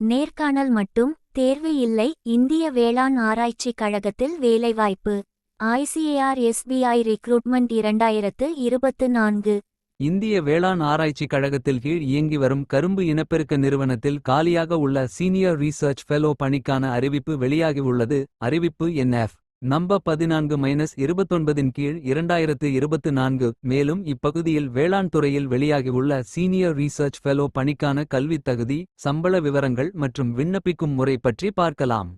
நேர்காணல் மட்டும் தேர்வு இல்லை. இந்திய வேளாண் ஆராய்ச்சி கழகத்தில் வேலைவாய்ப்பு. ஐசிஏஆர் எஸ்பிஐ ரிக்ரூட்மெண்ட் இரண்டாயிரத்து இருபத்து நான்கு. இந்திய வேளாண் ஆராய்ச்சி கழகத்தில் கீழ் இயங்கி வரும் கரும்பு இனப்பெருக்க நிறுவனத்தில் காலியாக உள்ள சீனியர் ரீசர்ச் ஃபெலோ பணிக்கான அறிவிப்பு வெளியாகியுள்ளது அறிவிப்பு என்எஃப். நம்ப பதினான்கு மைனஸ் இருபத்தொன்பதின் கீழ் இரண்டாயிரத்து இருபத்து நான்கு மேலும் இப்பகுதியில் வேளாண் துறையில் வெளியாகியுள்ள சீனியர் ரீசர்ச் ஃபெலோ பணிக்கான கல்வித் தகுதி சம்பள விவரங்கள் மற்றும் விண்ணப்பிக்கும் முறை பற்றி பார்க்கலாம்.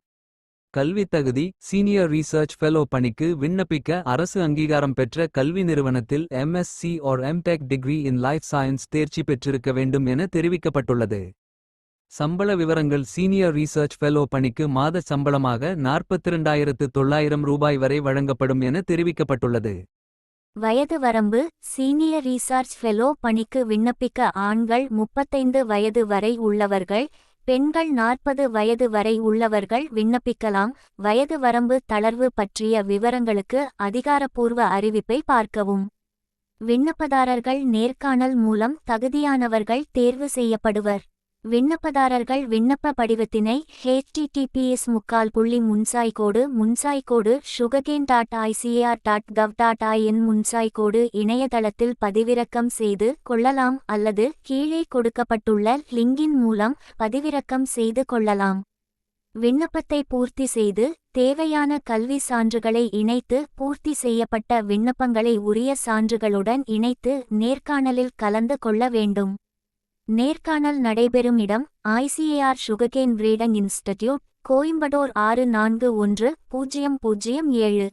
கல்வித் தகுதி சீனியர் ரீசர்ச் ஃபெலோ பணிக்கு விண்ணப்பிக்க அரசு அங்கீகாரம் பெற்ற கல்வி நிறுவனத்தில் MSc or MTech degree in life science தேர்ச்சி பெற்றிருக்க வேண்டும் என தெரிவிக்கப்பட்டுள்ளது. சம்பள விவரங்கள் சீனியர் ரீசர்ச் ஃபெலோ பணிக்கு மாத சம்பளமாக நாற்பத்திரண்டாயிரத்து தொள்ளாயிரம் ரூபாய் வரை வழங்கப்படும் என தெரிவிக்கப்பட்டுள்ளது. வயது வரம்பு சீனியர் ரீசர்ச் ஃபெலோ பணிக்கு விண்ணப்பிக்க ஆண்கள் முப்பத்தைந்து வயது வரை உள்ளவர்கள் பெண்கள் நாற்பது வயது வரை உள்ளவர்கள் விண்ணப்பிக்கலாம். வயது வரம்பு தளர்வு பற்றிய விவரங்களுக்கு அதிகாரப்பூர்வ அறிவிப்பை பார்க்கவும். விண்ணப்பதாரர்கள் நேர்காணல் மூலம் தகுதியானவர்கள் தேர்வு செய்யப்படுவர். விண்ணப்பதாரர்கள் விண்ணப்ப படிவத்தினை ஹெச்டிடிபிஎஸ் முக்கால் புள்ளி முன்சாய்கோடு முன்சாய்கோடு sugarcane dot ICAR dot gov dot IN முன்சாய்கோடு இணையதளத்தில் பதிவிறக்கம் செய்து கொள்ளலாம் அல்லது கீழே கொடுக்கப்பட்டுள்ள லிங்கின் மூலம் பதிவிறக்கம் செய்து கொள்ளலாம். விண்ணப்பத்தை பூர்த்தி செய்து தேவையான கல்வி சான்றுகளை இணைத்து பூர்த்தி செய்யப்பட்ட விண்ணப்பங்களை உரிய சான்றுகளுடன் இணைத்து நேர்காணலில் கலந்து கொள்ள வேண்டும். நேர்காணல் நடைபெறும் இடம் ஐசிஏஆர் சுககேன் பிரீடங் இன்ஸ்டிடியூட் கோயம்படோர் ஆறு நான்கு ஒன்று பூஜ்ஜியம் பூஜ்ஜியம் ஏழு.